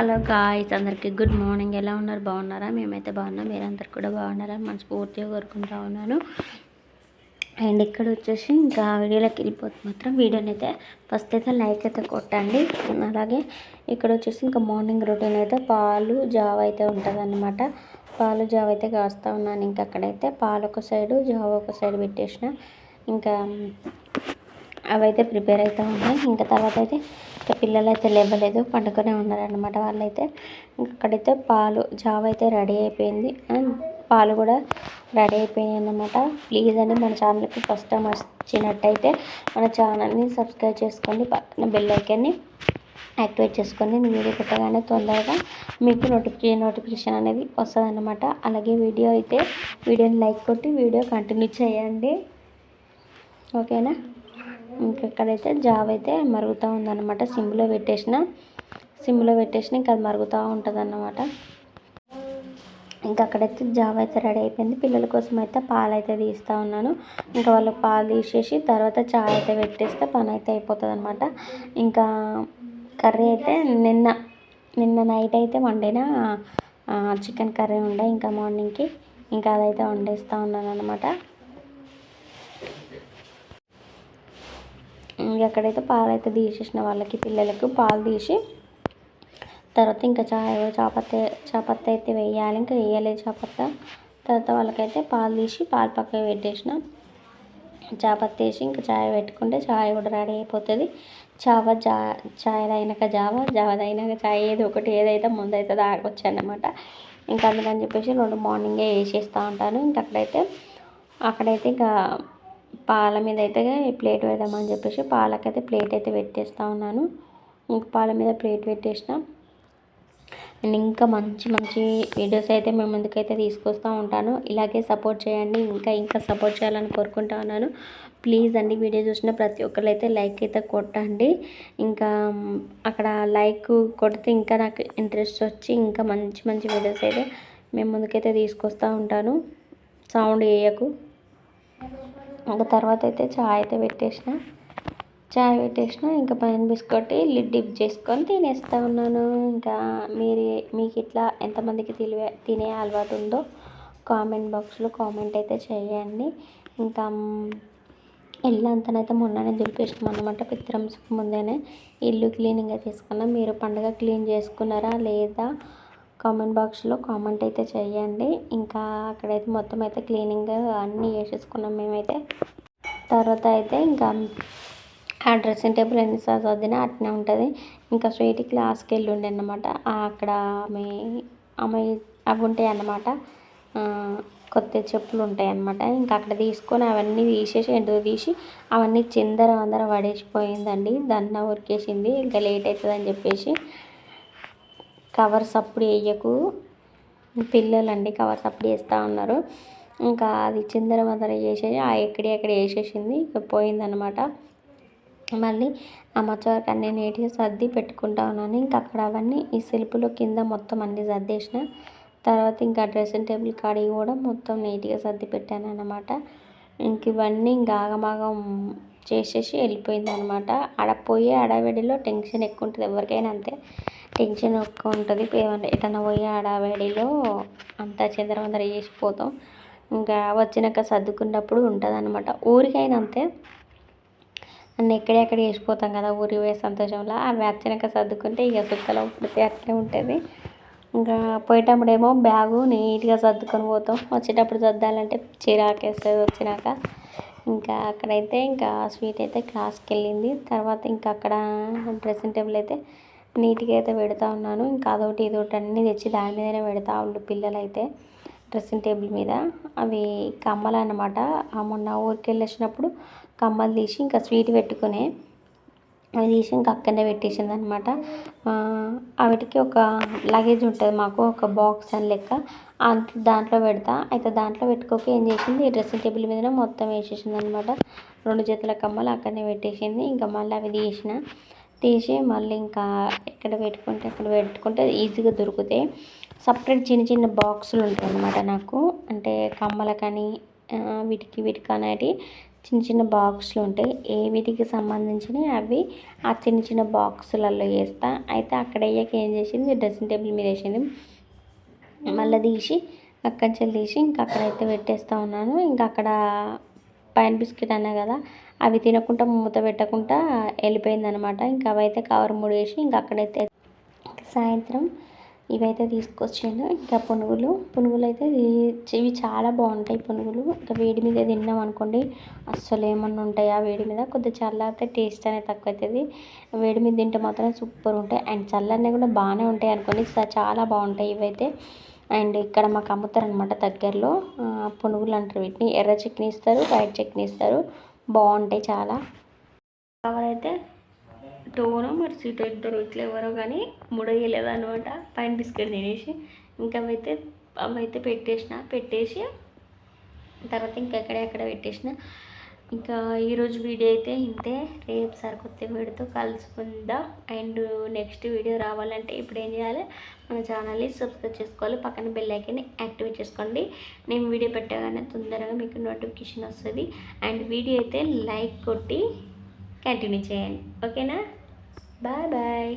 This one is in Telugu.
హలో గాయ్స్ అందరికీ గుడ్ మార్నింగ్. ఎలా ఉన్నారు? బాగున్నారా? మేమైతే బాగున్నాం. మీరందరు కూడా బాగున్నారా? మనస్ఫూర్తిగా కోరుకుంటా ఉన్నాను. అండ్ ఇక్కడ వచ్చేసి ఇంకా వీడియోలోకి వెళ్ళిపోతే మాత్రం వీడియోని అయితే ఫస్ట్ అయితే లైక్ అయితే కొట్టండి. అలాగే ఇక్కడ వచ్చేసి ఇంకా మార్నింగ్ రొటీన్ అయితే పాలు జావ అయితే ఉంటుంది పాలు జావ అయితే కాస్తా ఉన్నాను. ఇంకా అక్కడైతే పాలు ఒక సైడు జావ ఒక సైడ్ పెట్టేసిన. ఇంకా అవైతే ప్రిపేర్ అవుతూ ఉన్నాయి ఇంకా తర్వాత అయితే ఇంకా పిల్లలు అయితే లేవలేదు పండుకొనే ఉన్నారనమాట వాళ్ళైతే. అక్కడైతే పాలు జావ అయితే రెడీ అయిపోయింది. అండ్ పాలు కూడా రెడీ అయిపోయాయి అన్నమాట. ప్లీజ్ అండి మన ఛానల్కి ఫస్ట్ టైం వచ్చినట్టయితే మన ఛానల్ని సబ్స్క్రైబ్ చేసుకోండి పక్కన బెల్ ఐకాన్ని యాక్టివేట్ చేసుకొని నేను వీడియో పెట్టగానే తొందరగా మీకు నోటిఫికేషన్ నోటిఫికేషన్ అనేది వస్తుందన్నమాట. అలాగే వీడియో అయితే వీడియోని లైక్ కొట్టి వీడియో కంటిన్యూ చేయండి. ఓకేనా? ఇంకా ఇక్కడైతే అయితే మరుగుతూ ఉందన్నమాట. సిమ్లో పెట్టేసిన సిమ్లో పెట్టేసిన ఇంకా అది మరుగుతూ ఉంటుంది అన్నమాట ఇంకా అక్కడైతే జావ అయితే రెడీ అయిపోయింది. పిల్లల కోసం అయితే పాలు అయితే తీస్తూ ఉన్నాను. ఇంకా వాళ్ళు పాలు తీసేసి తర్వాత చాయ్ అయితే పెట్టేస్తే పని అయితే అయిపోతుంది అనమాట ఇంకా కర్రీ అయితే నిన్న నిన్న నైట్ అయితే వండిన చికెన్ కర్రీ ఉండే ఇంకా మార్నింగ్కి. ఇంకా అదైతే వండేస్తూ ఉన్నాను అనమాట ఎక్కడైతే పాలు అయితే తీసేసిన వాళ్ళకి పిల్లలకు పాలు తీసి తర్వాత ఇంకా చాయ్ చాపత్తి చాపత్తి అయితే వేయాలి. ఇంకా వేయలేదు చాపత్త. తర్వాత వాళ్ళకైతే పాలు తీసి పాలు పక్కకు పెట్టేసిన. చాపత్తి వేసి ఇంకా చాయ్ పెట్టుకుంటే చాయ్ కూడా రెడీ అయిపోతుంది. చావ జా చాయ్ అయినాక జావ జావ అయినాక చాయ్ ఏదో ఒకటి ఏదైతే ముందు అయితే తాగొచ్చు అన్నమాట ఇంకా అందుకని చెప్పేసి రెండు మార్నింగే వేసేస్తూ ఉంటాను. ఇంకా అక్కడైతే అక్కడైతే ఇంకా పాల మీద అయితే ప్లేట్ పెడదామని చెప్పేసి పాలకైతే ప్లేట్ అయితే పెట్టేస్తూ ఉన్నాను. ఇంక పాల మీద ప్లేట్ పెట్టేసిన. అండ్ ఇంకా మంచి మంచి వీడియోస్ అయితే మేము ముందుకైతే తీసుకొస్తూ ఉంటాను. ఇలాగే సపోర్ట్ చేయండి. ఇంకా ఇంకా సపోర్ట్ చేయాలని కోరుకుంటా ఉన్నాను. ప్లీజ్ అండి వీడియో చూసిన ప్రతి ఒక్కరు అయితే లైక్ అయితే కొట్టండి. ఇంకా అక్కడ లైక్ కొడితే ఇంకా నాకు ఇంట్రెస్ట్ వచ్చి ఇంకా మంచి మంచి వీడియోస్ అయితే మేము ముందుకైతే తీసుకొస్తూ ఉంటాను. సౌండ్ వేయకు. ఇంకా తర్వాత అయితే చాయ్ అయితే పెట్టేసిన. చాయ్ పెట్టేసిన ఇంకా పైన బిస్కొట్టి లిడ్ డిప్ చేసుకొని తినేస్తూ ఉన్నాను. ఇంకా మీరు మీకు ఇట్లా ఎంతమందికి తినే తినే అలవాటు ఉందో కామెంట్ బాక్స్లో కామెంట్ అయితే చేయండి. ఇంకా ఇల్లు అంతనైతే మొన్ననే దులిపేసినాం అనమాట పిత్రంసుకు ముందేనే. ఇల్లు క్లీనింగ్ అయితే తీసుకున్నాం మీరు పండుగ క్లీన్ చేసుకున్నారా లేదా? కామెంట్ బాక్స్లో కామెంట్ అయితే చేయండి. ఇంకా అక్కడైతే మొత్తం అయితే క్లీనింగ్ అన్నీ వేసేసుకున్నాం మేమైతే. తర్వాత అయితే ఇంకా ఆ డ్రెస్సింగ్ టేబుల్ ఎన్నిసార్లు వద్దినా అట్నే ఉంటుంది. ఇంకా స్వీట్ క్లాస్కి వెళ్ళి ఉండే అనమాట అక్కడ ఆమె ఆమె అవి ఉంటాయి అన్నమాట. కొత్త చెప్పులు ఉంటాయి అన్నమాట. ఇంకా అక్కడ తీసుకొని అవన్నీ తీసేసి ఎందుకు తీసి అవన్నీ చిందర వందర పడేసిపోయిందండి. దాన్ని ఉరికేసింది. ఇంకా లేట్ అవుతుందని చెప్పేసి కవర్స్ అప్పుడు వేయకు. పిల్లలండి కవర్స్ అప్పుడు వేస్తూ ఉన్నారు. ఇంకా అది చిందర వందర చేసేసి ఆ ఎక్కడి అక్కడ వేసేసింది ఇక పోయిందనమాట. మళ్ళీ ఆ మచ్చవరకు అన్నీ నీట్గా సర్ది పెట్టుకుంటా ఉన్నాను. ఇంకా అక్కడ అవన్నీ ఈ సెల్ఫ్లో కింద మొత్తం అన్నీ సర్దేసిన. తర్వాత ఇంకా డ్రెస్సింగ్ టేబుల్ కాడికి కూడా మొత్తం నీట్గా సర్ది పెట్టాను అనమాట ఇంక ఇవన్నీ ఇంకా ఆగమాగం చేసేసి వెళ్ళిపోయింది అనమాట ఆడ పోయే అడవిడిలో టెన్షన్ ఎక్కువ ఉంటుంది ఎవరికైనా అంతే. టెన్షన్ ఎక్కువ ఉంటుంది. ఎటన్నా పోయి హడావిడిలో అంతా చిందరవందర చేసిపోతాం. ఇంకా వచ్చినాక సర్దుకున్నప్పుడు ఉంటుంది అనమాట ఊరికైనా అంతే. అన్నీ ఎక్కడెక్కడ వేసిపోతాం కదా ఊరి పోయే సంతోషంలో. అవి వచ్చినాక సర్దుకుంటే ఇక సుక్కలో పుడితే అట్లే ఉంటుంది. ఇంకా పోయేటప్పుడేమో బ్యాగు నీట్గా సర్దుకొని పోతాం. వచ్చేటప్పుడు సర్దాలంటే చిరాకేస్తుంది వచ్చినాక. ఇంకా అక్కడైతే ఇంకా స్వీట్ అయితే క్లాస్కి వెళ్ళింది. తర్వాత ఇంకా అక్కడ డ్రెస్సింగ్ టేబుల్ అయితే నీట్గా అయితే పెడతా ఉన్నాను. ఇంకా అదొకటి ఇదొకటి అన్నీ తెచ్చి దాని మీదనే పెడతా వాళ్ళు పిల్లలు అయితే డ్రెస్సింగ్ టేబుల్ మీద. అవి కమ్మలు అనమాట మొన్న ఊరికి వెళ్ళేసినప్పుడు కమ్మలు తీసి ఇంకా స్వీట్ పెట్టుకునే అవి తీసి ఇంకా అక్కడనే పెట్టేసింది అనమాట వాటికి ఒక లగేజ్ ఉంటుంది మాకు ఒక బాక్స్ అని లెక్క. దాంట్లో పెడతా. అయితే దాంట్లో పెట్టుకోక ఏం చేసింది? డ్రెస్సింగ్ టేబుల్ మీద మొత్తం వేసేసింది అనమాట రెండు చేతుల కమ్మలు అక్కడనే పెట్టేసింది. ఇంకా మళ్ళీ అవి తీసిన. తీసి మళ్ళీ ఇంకా ఎక్కడ పెట్టుకుంటే అక్కడ పెట్టుకుంటే ఈజీగా దొరుకుతాయి సపరేట్ చిన్న చిన్న బాక్సులు ఉంటాయి అన్నమాట నాకు. అంటే కమ్మలకని వీటికి వీటికి అనేటి చిన్న చిన్న బాక్సులు ఉంటాయి. ఏ వీటికి సంబంధించినవి అవి ఆ చిన్న చిన్న బాక్సులలో వేస్తా. అయితే అక్కడ వేయక ఏం చేసింది? డ్రెస్సింగ్ టేబుల్ మీద వేసింది. మళ్ళీ తీసి అక్కడి తీసి ఇంకా అక్కడైతే పెట్టేస్తూ ఉన్నాను. ఇంకా అక్కడ పైన బిస్కెట్ అన్నా కదా అవి తినకుండా మూత పెట్టకుండా వెళ్ళిపోయింది అనమాట ఇంకా అవైతే కవర్ ముడేసి ఇంకా అక్కడైతే సాయంత్రం ఇవైతే తీసుకొచ్చాను ఇంకా పునుగులు పునుగులు అయితే ఇవి చాలా బాగుంటాయి పునుగులు. ఇంకా వేడి మీద తిన్నాం అనుకోండి అస్సలు ఏమన్నా ఉంటాయి ఆ వేడి మీద? కొద్దిగా చల్లారితే టేస్ట్ అనేది తక్కువ అవుతుంది వేడి మీద తింటే మాత్రం సూపర్ ఉంటాయి. అండ్ చల్లనే కూడా బాగానే ఉంటాయి అనుకోండి. చాలా బాగుంటాయి ఇవైతే. అండ్ ఇక్కడ మాకు అమ్ముతారు అనమాట దగ్గరలో పునుగులు అంటారు వీటిని. ఎర్ర చట్నీ ఇస్తారు వైట్ చట్నీ ఇస్తారు. బాగుంటాయి చాలా. అయితే టోనో మరి సీటో ఇద్దరు ఇట్లా ఎవరో కానీ ముడయ్యలేదు అనమాట పైన బిస్కెట్ తినేసి ఇంకా అవైతే అవైతే పెట్టేసిన పెట్టేసి తర్వాత ఇంకెక్కడెక్కడ పెట్టేసిన. ఇంకా ఈరోజు వీడియో అయితే ఇంతే. రేపు సరికొత్త వీడియోతో కలుసుకుందాం. అండ్ నెక్స్ట్ వీడియో రావాలంటే ఇప్పుడు ఏం చేయాలి? మన ఛానల్ని సబ్స్క్రైబ్ చేసుకోవాలి. పక్కన బెల్ ఐకన్ని యాక్టివేట్ చేసుకోండి. నేను వీడియో పెట్టగానే తొందరగా మీకు నోటిఫికేషన్ వస్తుంది. అండ్ వీడియో అయితే లైక్ కొట్టి కంటిన్యూ చేయండి. ఓకేనా బాయ్ బాయ్